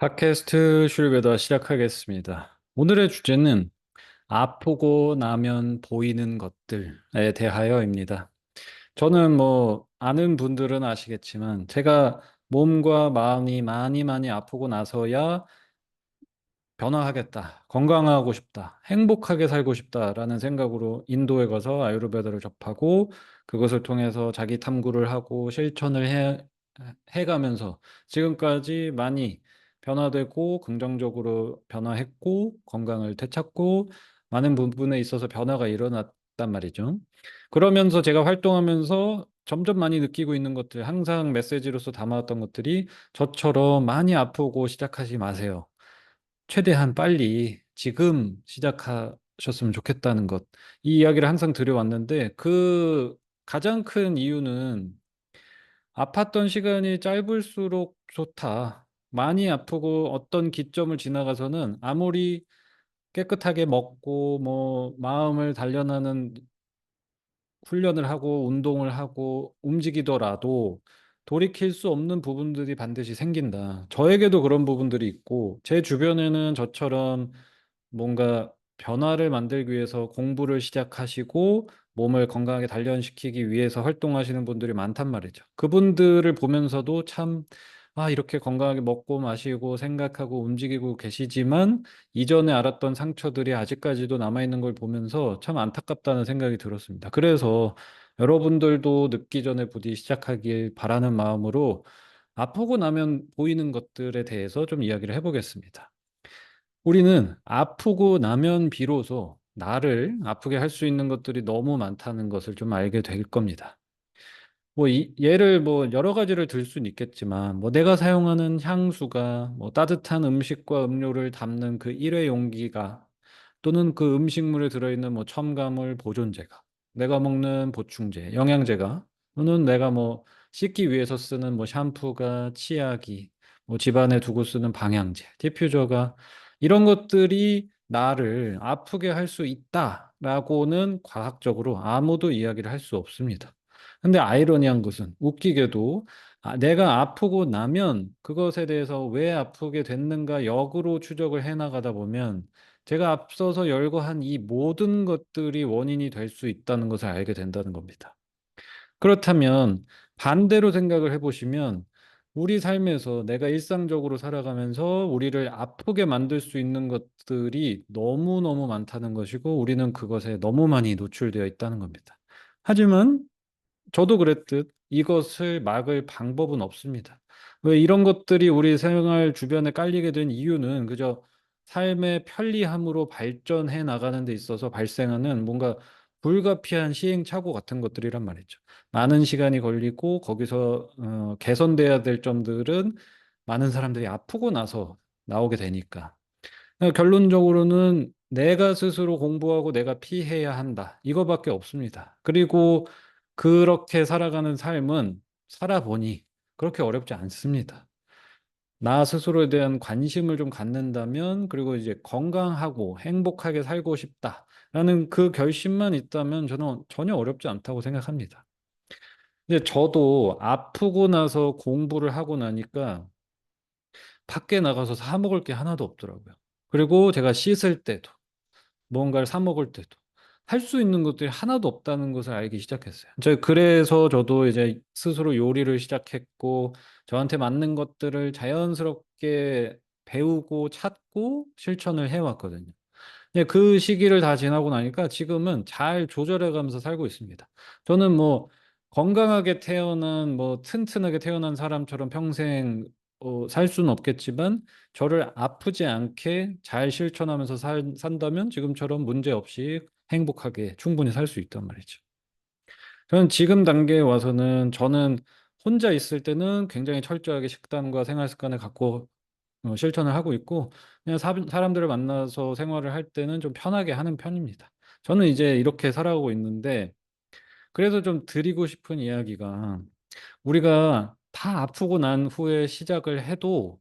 팟캐스트 슐베더 시작하겠습니다. 오늘의 주제는 아프고 나면 보이는 것들에 대하여입니다. 저는 뭐 아는 분들은 아시겠지만 제가 몸과 마음이 많이 많이 아프고 나서야 변화하겠다, 건강하고 싶다, 행복하게 살고 싶다라는 생각으로 인도에 가서 아유르베다를 접하고 그것을 통해서 자기 탐구를 하고 실천을 해, 해가면서 지금까지 많이 변화되고 긍정적으로 변화했고 건강을 되찾고 많은 부분에 있어서 변화가 일어났단 말이죠. 그러면서 제가 활동하면서 점점 많이 느끼고 있는 것들, 항상 메시지로서 담아왔던 것들이 저처럼 많이 아프고 시작하지 마세요. 최대한 빨리 지금 시작하셨으면 좋겠다는 것. 이 이야기를 항상 드려왔는데 그 가장 큰 이유는 아팠던 시간이 짧을수록 좋다. 많이 아프고 어떤 기점을 지나가서는 아무리 깨끗하게 먹고 뭐 마음을 단련하는 훈련을 하고 운동을 하고 움직이더라도 돌이킬 수 없는 부분들이 반드시 생긴다. 저에게도 그런 부분들이 있고 제 주변에는 저처럼 뭔가 변화를 만들기 위해서 공부를 시작하시고 몸을 건강하게 단련시키기 위해서 활동하시는 분들이 많단 말이죠. 그분들을 보면서도 참, 아, 이렇게 건강하게 먹고 마시고 생각하고 움직이고 계시지만 이전에 알았던 상처들이 아직까지도 남아있는 걸 보면서 참 안타깝다는 생각이 들었습니다. 그래서 여러분들도 늦기 전에 부디 시작하길 바라는 마음으로 아프고 나면 보이는 것들에 대해서 좀 이야기를 해보겠습니다. 우리는 아프고 나면 비로소 나를 아프게 할 수 있는 것들이 너무 많다는 것을 좀 알게 될 겁니다. 뭐 이, 예를 뭐 여러 가지를 들 수는 있겠지만 뭐 내가 사용하는 향수가 뭐 따뜻한 음식과 음료를 담는 그 일회 용기가 또는 그 음식물에 들어있는 뭐 첨가물 보존제가 내가 먹는 보충제, 영양제가 또는 내가 뭐 씻기 위해서 쓰는 뭐 샴푸가 치약이 뭐 집안에 두고 쓰는 방향제, 디퓨저가 이런 것들이 나를 아프게 할 수 있다라고는 과학적으로 아무도 이야기를 할 수 없습니다. 근데 아이러니한 것은 웃기게도 아, 내가 아프고 나면 그것에 대해서 왜 아프게 됐는가 역으로 추적을 해 나가다 보면 제가 앞서서 열거한 이 모든 것들이 원인이 될 수 있다는 것을 알게 된다는 겁니다. 그렇다면 반대로 생각을 해보시면 우리 삶에서 내가 일상적으로 살아가면서 우리를 아프게 만들 수 있는 것들이 너무너무 많다는 것이고 우리는 그것에 너무 많이 노출되어 있다는 겁니다. 하지만 저도 그랬듯 이것을 막을 방법은 없습니다. 왜 이런 것들이 우리 생활 주변에 깔리게 된 이유는 그저 삶의 편리함으로 발전해 나가는 데 있어서 발생하는 뭔가 불가피한 시행착오 같은 것들이란 말이죠. 많은 시간이 걸리고 거기서 어, 개선돼야 될 점들은 많은 사람들이 아프고 나서 나오게 되니까. 그러니까 결론적으로는 내가 스스로 공부하고 내가 피해야 한다. 이거밖에 없습니다. 그리고 그렇게 살아가는 삶은 살아보니 그렇게 어렵지 않습니다. 나 스스로에 대한 관심을 좀 갖는다면, 그리고 이제 건강하고 행복하게 살고 싶다라는 그 결심만 있다면 저는 전혀 어렵지 않다고 생각합니다. 근데 저도 아프고 나서 공부를 하고 나니까 밖에 나가서 사 먹을 게 하나도 없더라고요. 그리고 제가 씻을 때도, 뭔가를 사 먹을 때도 할 수 있는 것들이 하나도 없다는 것을 알기 시작했어요. 저 그래서 저도 이제 스스로 요리를 시작했고 저한테 맞는 것들을 자연스럽게 배우고 찾고 실천을 해 왔거든요. 예그 시기를 다 지나고 나니까 지금은 잘 조절해 가면서 살고 있습니다. 저는 뭐 건강하게 태어난 뭐 튼튼하게 태어난 사람처럼 평생 어 살 수는 없겠지만 저를 아프지 않게 잘 실천하면서 살 산다면 지금처럼 문제 없이 행복하게 충분히 살 수 있단 말이죠. 저는 지금 단계에 와서는 저는 혼자 있을 때는 굉장히 철저하게 식단과 생활 습관을 갖고 어 실천을 하고 있고 그냥 사 사람들을 만나서 생활을 할 때는 좀 편하게 하는 편입니다. 저는 이제 이렇게 살아가고 있는데 그래서 좀 드리고 싶은 이야기가 우리가 다 아프고 난 후에 시작을 해도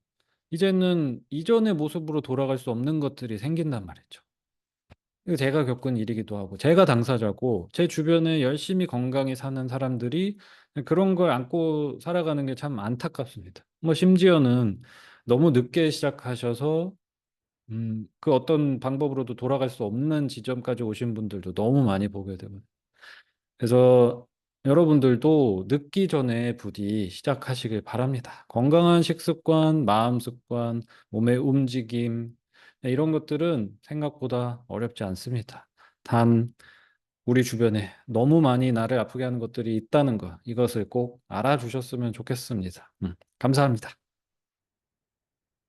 이제는 이전의 모습으로 돌아갈 수 없는 것들이 생긴단 말이죠. 제가 겪은 일이기도 하고 제가 당사자고 제 주변에 열심히 건강히 사는 사람들이 그런 걸 안고 살아가는 게 참 안타깝습니다. 뭐 심지어는 너무 늦게 시작하셔서 음, 그 어떤 방법으로도 돌아갈 수 없는 지점까지 오신 분들도 너무 많이 보게 되거든요. 그래서 여러분들도 늦기 전에 부디 시작하시길 바랍니다. 건강한 식습관, 마음 습관, 몸의 움직임, 네, 이런 것들은 생각보다 어렵지 않습니다. 단, 우리 주변에 너무 많이 나를 아프게 하는 것들이 있다는 것, 이것을 꼭 알아주셨으면 좋겠습니다. 음, 감사합니다.